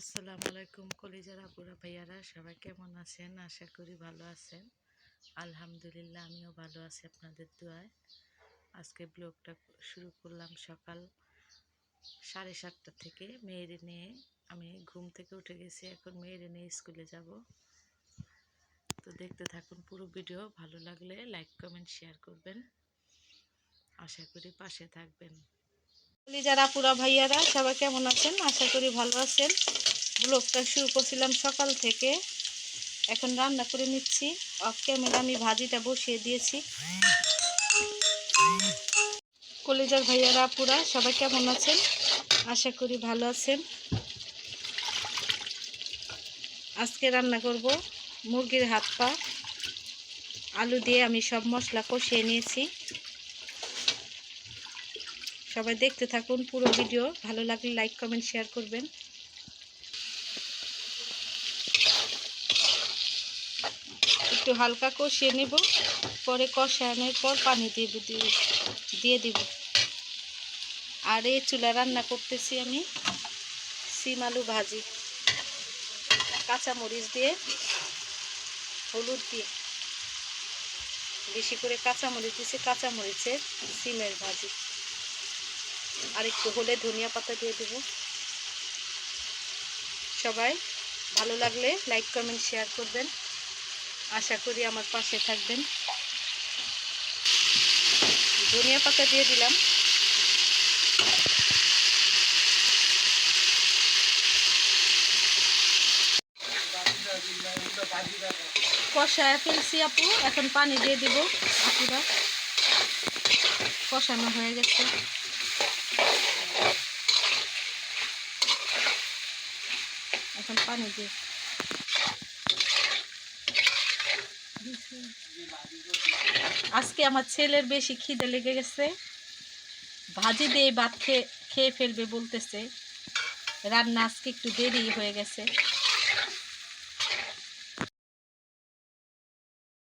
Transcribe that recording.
আসসালামু আলাইকুম কলিজার আপুরা ভাইয়ারা, সবাই কেমন আছেন? আশা করি ভালো আছেন। আলহামদুলিল্লাহ, আমিও ভালো আছি আপনাদের দোয়ায়। আজকে ব্লগটা শুরু করলাম সকাল সাড়ে সাতটা থেকে। মেয়েরে নিয়ে আমি ঘুম থেকে উঠে গেছি, এখন মেয়েরে নিয়ে স্কুলে যাব। তো দেখতে থাকুন পুরো ভিডিও, ভালো লাগলে লাইক, কমেন্ট, শেয়ার করবেন। আশা করি পাশে থাকবেন। যারা পুরা ভাইয়ারা, সবাই কেমন আছেন? আশা করি ভালো আছেন। ব্লগটা শুরু করছিলাম সকাল থেকে। এখন রান্না করে নিচ্ছি। অফ ক্যামেরা আমি ভাজিটা বসিয়ে দিয়েছি। কলেজার ভাইয়ারা, পুরা, সবাই কেমন আছেন? আশা করি ভালো আছেন। আজকে রান্না করব মুরগির হাত পা। আলু দিয়ে আমি সব মশলা কষিয়ে নিয়েছি। সবাই দেখতে থাকুন পুরো ভিডিও। ভালো লাগলে লাইক কমেন্ট শেয়ার করবেন। একটু হালকা কষিয়ে নেব, পরে কষানোর পর পানি দিয়ে দিয়ে দিব। আর এই চুলা রান্না করতেছি আমি সিম আলু ভাজি, কাঁচামরিচ দিয়ে হলুদ দিয়ে। বেশি করে কাঁচামরিচ দিয়েছি কাঁচামরিচের সিমের ভাজি। আর একটু হলে ধনিয়া পাতা দিয়ে দেব। সবাই ভালো লাগলে লাইক, কমেন্ট, শেয়ার করবেন। আশা করি আমার পাশে থাকবেন। ধনিয়া পাতা দিয়ে দিলাম। কষায় ফেলছি আপু, এখন পানি দিয়ে দিব। আপুরা কষানো হয়ে গেছে। এখন পানি আজকে আমার ছেলের বেশি খিদে লেগে গেছে। ভাজি দিয়ে ভাত খেয়ে খেয়ে ফেলবে বলতেছে। রান্না আজকে একটু দেরি হয়ে গেছে।